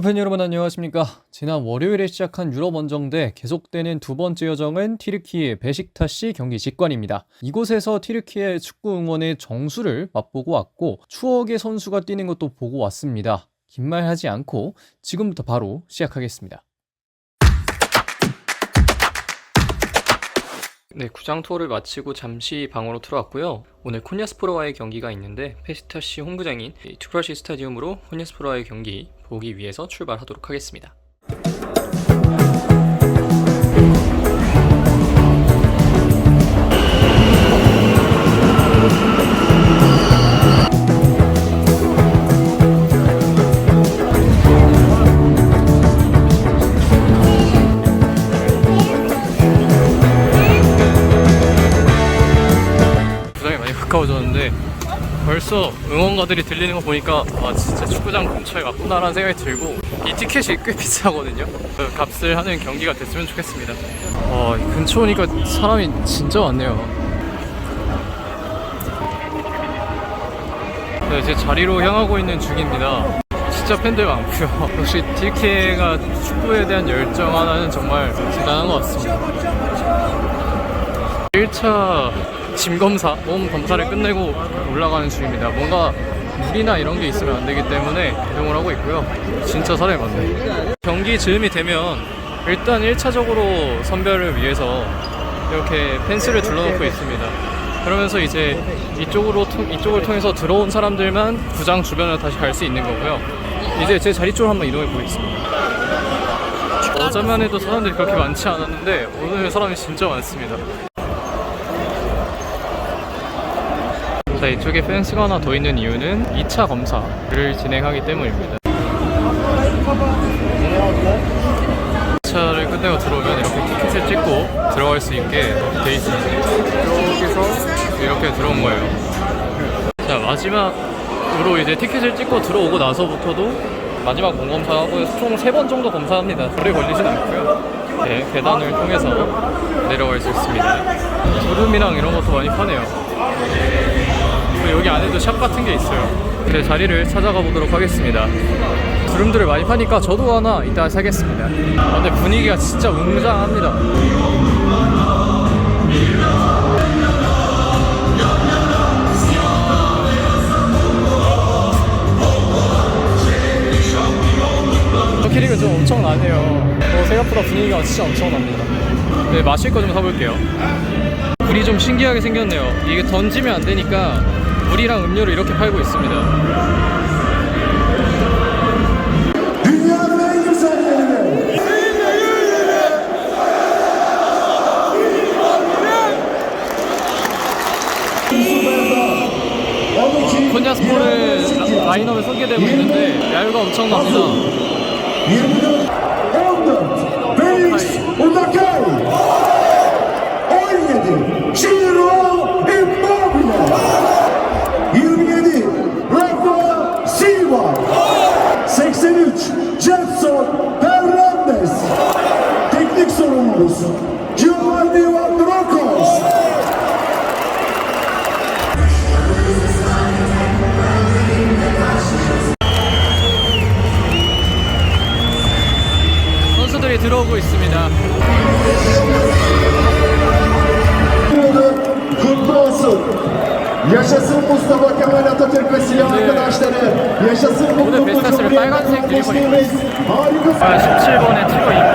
축구팬 여러분 안녕하십니까? 지난 월요일에 시작한 유럽 원정대 계속되는 두 번째 여정은 티르키의 베식타시 경기 직관입니다. 이곳에서 티르키의 축구 응원의 정수를 맛보고 왔고 추억의 선수가 뛰는 것도 보고 왔습니다. 긴 말 하지 않고 지금부터 바로 시작하겠습니다. 네, 구장 투어를 마치고 잠시 방으로 들어왔고요. 오늘 콘야스포라와의 경기가 있는데 페시타시 홈구장인 이 투프라시 스타디움으로 콘야스포라와의 경기 보기 위해서 출발하도록 하겠습니다. 벌써 응원가들이 들리는 거 보니까 아 진짜 축구장 근처에 왔구나라는 생각이 들고 이 티켓이 꽤 비싸거든요. 그 값을 하는 경기가 됐으면 좋겠습니다. 어, 이 근처 오니까 사람이 진짜 많네요. 네, 제 자리로 향하고 있는 중입니다. 진짜 팬들 많고요. 역시 TK가 축구에 대한 열정 하나는 정말 대단한 것 같습니다. 1차 짐 검사, 몸 검사를 끝내고 올라가는 중입니다. 뭔가 물이나 이런 게 있으면 안 되기 때문에 이동을 하고 있고요. 진짜 사람이 많네. 경기 즈음이 되면 일단 1차적으로 선별을 위해서 이렇게 펜스를 둘러놓고 있습니다. 그러면서 이제 이쪽으로 통- 이쪽을 통해서 들어온 사람들만 구장 주변을 다시 갈 수 있는 거고요. 이제 제 자리 쪽으로 한번 이동해 보겠습니다. 어제만 해도 사람들이 그렇게 많지 않았는데 오늘 사람이 진짜 많습니다. 자, 이쪽에 펜스가 하나 더 있는 이유는 2차 검사를 진행하기 때문입니다. 2차를 끝내고 들어오면 이렇게 티켓을 찍고 들어갈 수 있게 돼 있습니다. 여기서 이렇게 들어온 거예요. 자, 마지막으로 이제 티켓을 찍고 들어오고 나서부터도 마지막 공검사하고 총 3번 정도 검사합니다. 오래 걸리진 않고요. 네, 계단을 통해서 내려갈 수 있습니다. 두릅이랑 이런 것도 많이 파네요. 여기 안에도 샵 같은 게 있어요. 제 자리를 찾아가 보도록 하겠습니다. 두rum들을 많이 파니까 저도 하나 이따 사겠습니다. 아, 근데 분위기가 진짜 웅장합니다. 터키리가 좀 엄청나네요. 어, 생각보다 분위기가 진짜 엄청납니다. 네, 마실 거 좀 사볼게요. 물이 좀 신기하게 생겼네요. 이게 던지면 안 되니까 물이랑 음료를 이렇게 팔고 있습니다. 콘야스포르 라인업에 소개되고 있는데 야유가 엄청납니다. 24 14 Teknik sorumlumuz Giovanni Vandrokos 선수들이 들어오고 있습니다. Kutlu olsun. Yaşasın Mustafa Kemal Atatürk ve silah arkadaşları. Yaşasın mutluluk Beşiktaş'ın Cumhuriyeti 빨간색 드리블이 kardeşliğimiz. Harika. 아, 17번에 티거 이모빌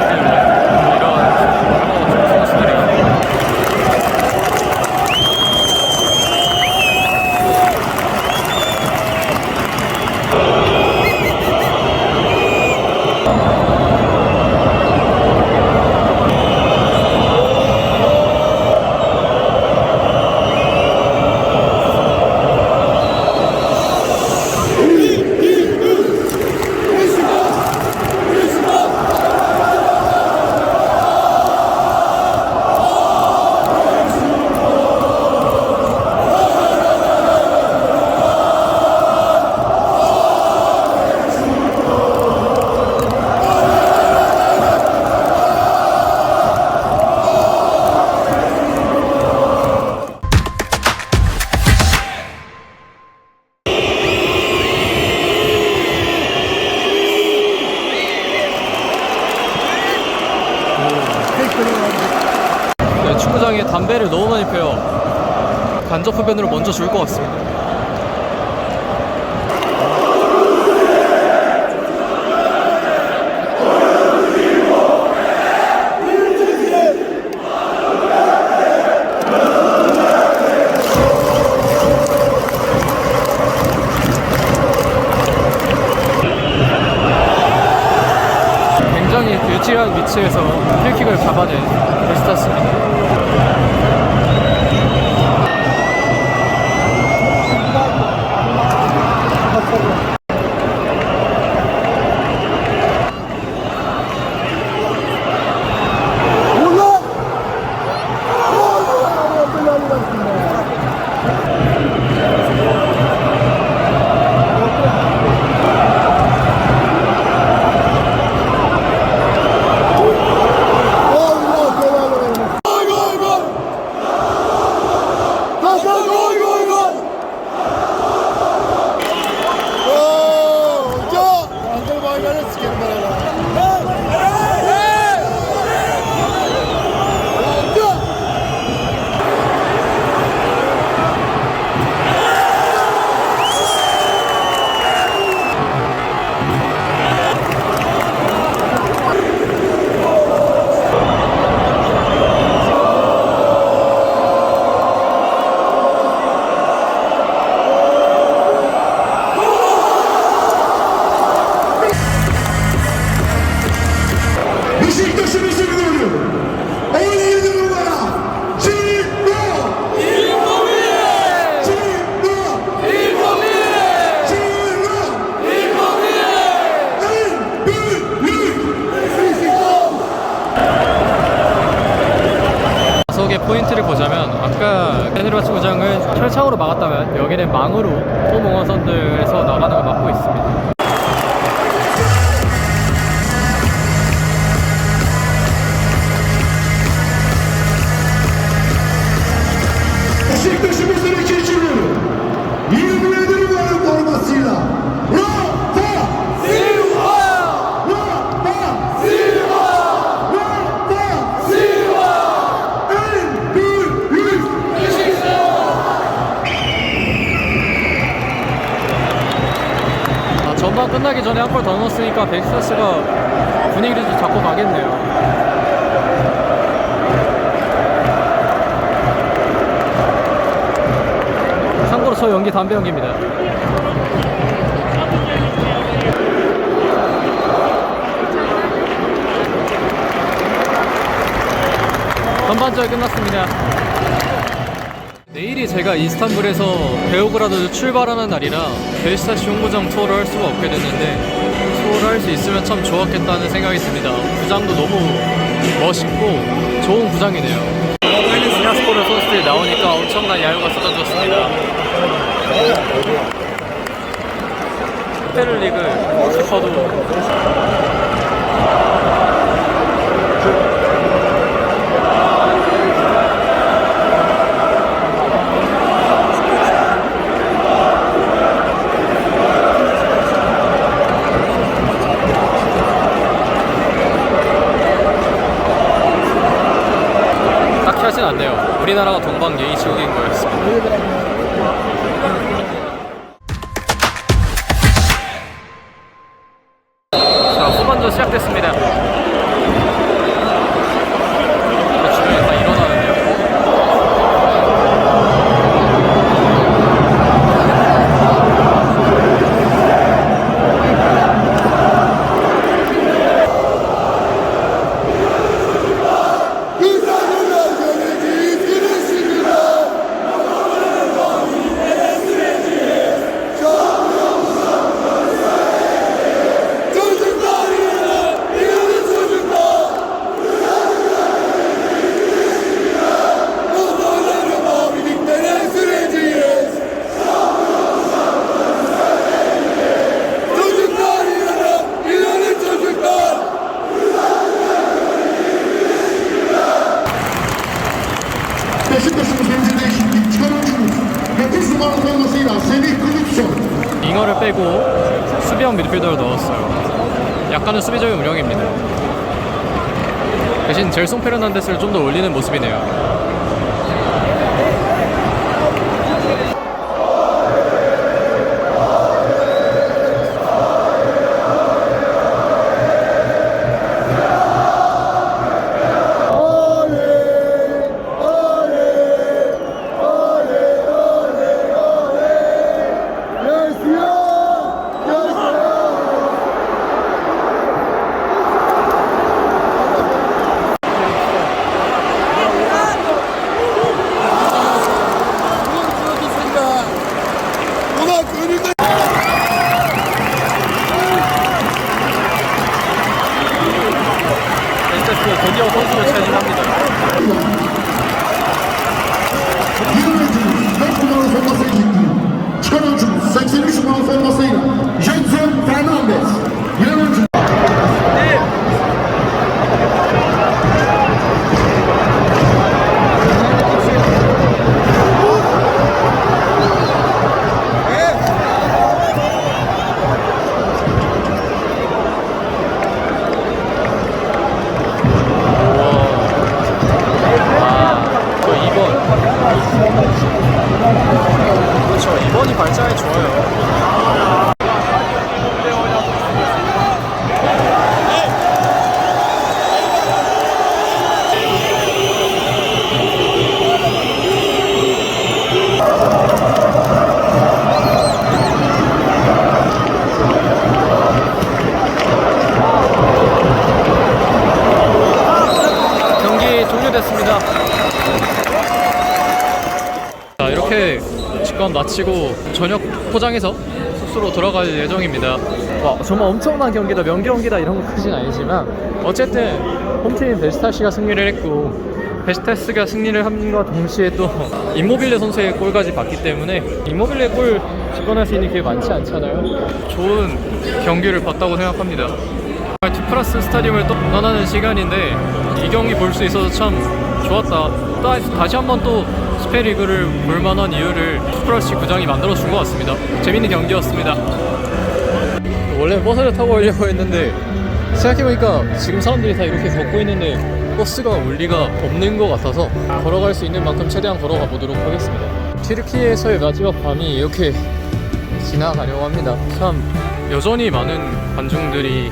담배를 너무 많이 펴요. 간접 흡연으로 먼저 줄것 같습니다. 굉장히 유치한 위치에서 킬킥을 잡아낸 베스타스입니다. 구장을 철창으로 막았다면 여기는 망으로 소몽원선들에서 나가는 걸 막고 있습니다. 골 더 넣었으니까 벤시타스가 분위기를 좀 잡고 가겠네요. 참고로 저 연기 담배 연기입니다. 전반전이 끝났습니다. 내일이 제가 이스탄불에서 베오그라드 출발하는 날이라 벨시타시 홍구장 투어를 할 수가 없게 됐는데 투어를 할 수 있으면 참 좋았겠다는 생각이 듭니다. 구장도 너무 멋있고 좋은 구장이네요. 시나스포르 선수들이 나오니까 엄청난 야유가 쏟아졌습니다. 페르리그 슈퍼도 딱히 하진 않네요. 우리나라가 동방 예의지국인 거였습 운영입니다. 대신 젤송 페르난데스를 좀 더 올리는 모습이네요. 직관 마치고 저녁 포장해서 숙소로 돌아갈 예정입니다. 와 정말 엄청난 경기다 명경기다 이런 것까지는 아니지만 어쨌든 홈팀 베스타시가 승리를 했고 베스타스가 승리를 함과 동시에 또 임모빌레 선수의 골까지 봤기 때문에 임모빌레 골 직관할 수 있는 기회 많지 않잖아요. 좋은 경기를 봤다고 생각합니다. 투플러스 스타디움을 또 떠나는 시간인데 이 경기 볼 수 있어서 참 좋았다. 또 다시 한번 또 스페리그를 볼 만한 이유를 투플러스 구장이 만들어 준 것 같습니다. 재밌는 경기였습니다. 원래 버스를 타고 오려고 했는데 생각해보니까 지금 사람들이 다 이렇게 걷고 있는데 버스가 올 리가 없는 것 같아서 걸어갈 수 있는 만큼 최대한 걸어가 보도록 하겠습니다. 튀르키예에서의 마지막 밤이 이렇게 지나가려고 합니다. 참 여전히 많은 관중들이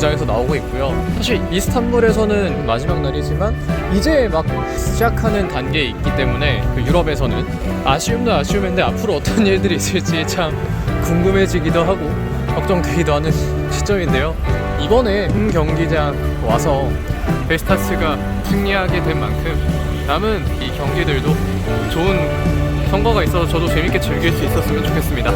구장에서 나오고 있고요. 사실 이스탄불에서는 마지막 날이지만 이제 막 시작하는 단계에 있기 때문에 그 유럽에서는 아쉬움도 아쉬움인데 앞으로 어떤 일들이 있을지 참 궁금해지기도 하고 걱정되기도 하는 시점인데요. 이번에 홈 경기장 와서 베스타스가 승리하게 된 만큼 남은 이 경기들도 좋은 성과가 있어서 저도 재밌게 즐길 수 있었으면 좋겠습니다.